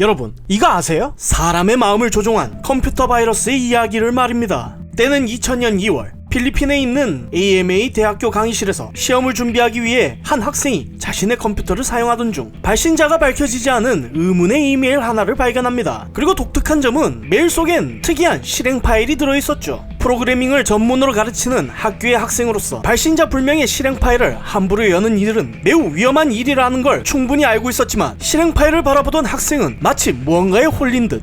여러분, 이거 아세요? 사람의 마음을 조종한 컴퓨터 바이러스의 이야기를 말입니다. 때는 2000년 2월, 필리핀에 있는 AMA 대학교 강의실에서 시험을 준비하기 위해 한 학생이 자신의 컴퓨터를 사용하던 중 발신자가 밝혀지지 않은 의문의 이메일 하나를 발견합니다. 그리고 독특한 점은 메일 속엔 특이한 실행 파일이 들어있었죠. 프로그래밍을 전문으로 가르치는 학교의 학생으로서 발신자 불명의 실행 파일을 함부로 여는 일은 매우 위험한 일이라는 걸 충분히 알고 있었지만 실행 파일을 바라보던 학생은 마치 무언가에 홀린 듯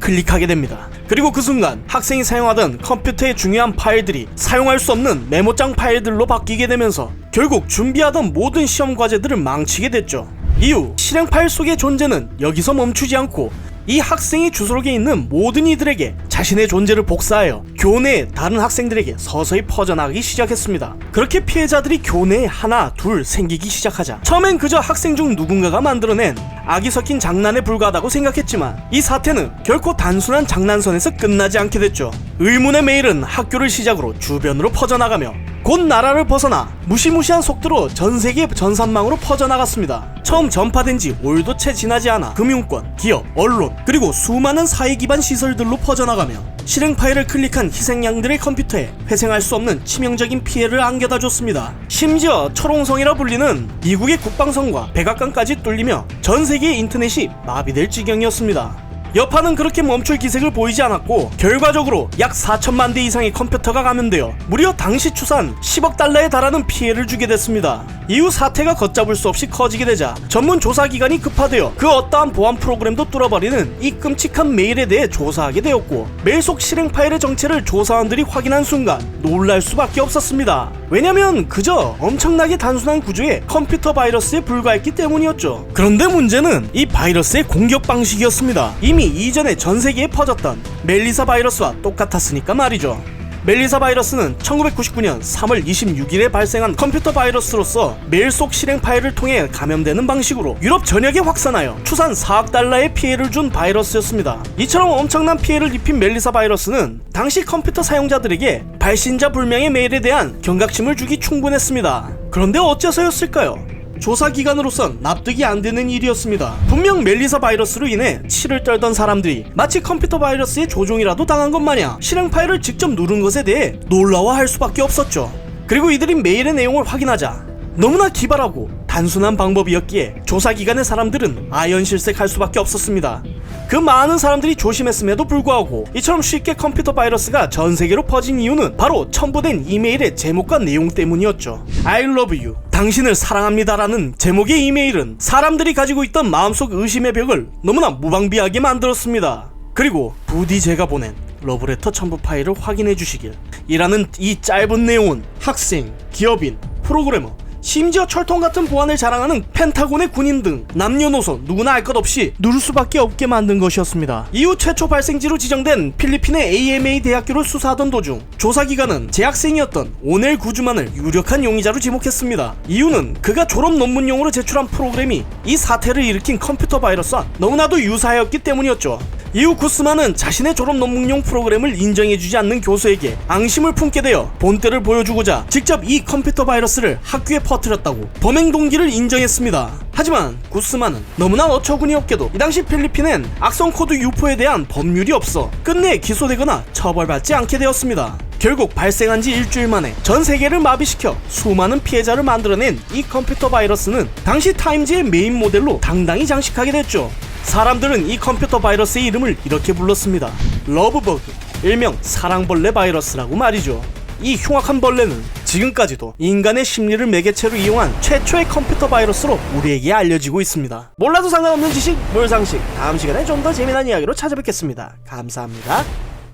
클릭하게 됩니다. 그리고 그 순간 학생이 사용하던 컴퓨터의 중요한 파일들이 사용할 수 없는 메모장 파일들로 바뀌게 되면서 결국 준비하던 모든 시험 과제들을 망치게 됐죠. 이후 실행 파일 속의 존재는 여기서 멈추지 않고 이 학생이 주소록에 있는 모든 이들에게 자신의 존재를 복사하여 교내의 다른 학생들에게 서서히 퍼져나가기 시작했습니다. 그렇게 피해자들이 교내에 하나, 둘 생기기 시작하자 처음엔 그저 학생 중 누군가가 만들어낸 악이 섞인 장난에 불과하다고 생각했지만 이 사태는 결코 단순한 장난선에서 끝나지 않게 됐죠. 의문의 메일은 학교를 시작으로 주변으로 퍼져나가며 곧 나라를 벗어나 무시무시한 속도로 전 세계 전산망으로 퍼져나갔습니다. 처음 전파된 지 올도 채 지나지 않아 금융권, 기업, 언론, 그리고 수많은 사회 기반 시설들로 퍼져나가며 실행 파일을 클릭한 희생양들의 컴퓨터에 회생할 수 없는 치명적인 피해를 안겨다 줬습니다. 심지어 초롱성이라 불리는 미국의 국방성과 백악관까지 뚫리며 전 세계의 인터넷이 마비될 지경이었습니다. 여파는 그렇게 멈출 기색을 보이지 않았고 결과적으로 약 4천만 대 이상의 컴퓨터가 감염되어 무려 당시 추산 10억 달러에 달하는 피해를 주게 됐습니다. 이후 사태가 걷잡을 수 없이 커지게 되자 전문 조사 기관이 급파되어 그 어떠한 보안 프로그램도 뚫어버리는 이 끔찍한 메일에 대해 조사하게 되었고 메일 속 실행 파일의 정체를 조사원들이 확인한 순간 놀랄 수밖에 없었습니다. 왜냐면 그저 엄청나게 단순한 구조의 컴퓨터 바이러스에 불과했기 때문이었죠. 그런데 문제는 이 바이러스의 공격 방식이었습니다. 이미 이전에 전 세계에 퍼졌던 멜리사 바이러스와 똑같았으니까 말이죠. 멜리사 바이러스는 1999년 3월 26일에 발생한 컴퓨터 바이러스로서 메일 속 실행 파일을 통해 감염되는 방식으로 유럽 전역에 확산하여 추산 4억 달러의 피해를 준 바이러스였습니다. 이처럼 엄청난 피해를 입힌 멜리사 바이러스는 당시 컴퓨터 사용자들에게 발신자 불명의 메일에 대한 경각심을 주기 충분했습니다. 그런데 어째서였을까요? 조사 기관으로선 납득이 안 되는 일이었습니다. 분명 멜리사 바이러스로 인해 치를 떨던 사람들이 마치 컴퓨터 바이러스의 조종이라도 당한 것 마냥 실행 파일을 직접 누른 것에 대해 놀라워할 수밖에 없었죠. 그리고 이들이 메일의 내용을 확인하자 너무나 기발하고 단순한 방법이었기에 조사 기관의 사람들은 아연실색할 수밖에 없었습니다. 그 많은 사람들이 조심했음에도 불구하고 이처럼 쉽게 컴퓨터 바이러스가 전 세계로 퍼진 이유는 바로 첨부된 이메일의 제목과 내용 때문이었죠. I love you. 당신을 사랑합니다라는 제목의 이메일은 사람들이 가지고 있던 마음속 의심의 벽을 너무나 무방비하게 만들었습니다. 그리고 부디 제가 보낸 러브레터 첨부 파일을 확인해 주시길. 이라는 이 짧은 내용은 학생, 기업인, 프로그래머, 심지어 철통 같은 보안을 자랑하는 펜타곤의 군인 등 남녀노소 누구나 알 것 없이 누를 수밖에 없게 만든 것이었습니다. 이후 최초 발생지로 지정된 필리핀의 AMA 대학교를 수사하던 도중 조사기관은 재학생이었던 오넬 구즈만을 유력한 용의자로 지목했습니다. 이유는 그가 졸업 논문용으로 제출한 프로그램이 이 사태를 일으킨 컴퓨터 바이러스와 너무나도 유사하였기 때문이었죠. 이후 구스만은 자신의 졸업 논문용 프로그램을 인정해주지 않는 교수에게 앙심을 품게 되어 본때를 보여주고자 직접 이 컴퓨터 바이러스를 학교에 퍼뜨렸다고 범행 동기를 인정했습니다. 하지만 구스만은 너무나 어처구니 없게도 이 당시 필리핀엔 악성 코드 유포에 대한 법률이 없어 끝내 기소되거나 처벌받지 않게 되었습니다. 결국 발생한 지 일주일 만에 전 세계를 마비시켜 수많은 피해자를 만들어낸 이 컴퓨터 바이러스는 당시 타임즈의 메인 모델로 당당히 장식하게 됐죠. 사람들은 이 컴퓨터 바이러스의 이름을 이렇게 불렀습니다. 러브버그, 일명 사랑벌레 바이러스라고 말이죠. 이 흉악한 벌레는 지금까지도 인간의 심리를 매개체로 이용한 최초의 컴퓨터 바이러스로 우리에게 알려지고 있습니다. 몰라도 상관없는 지식, 몰상식. 다음 시간에 좀 더 재미난 이야기로 찾아뵙겠습니다. 감사합니다.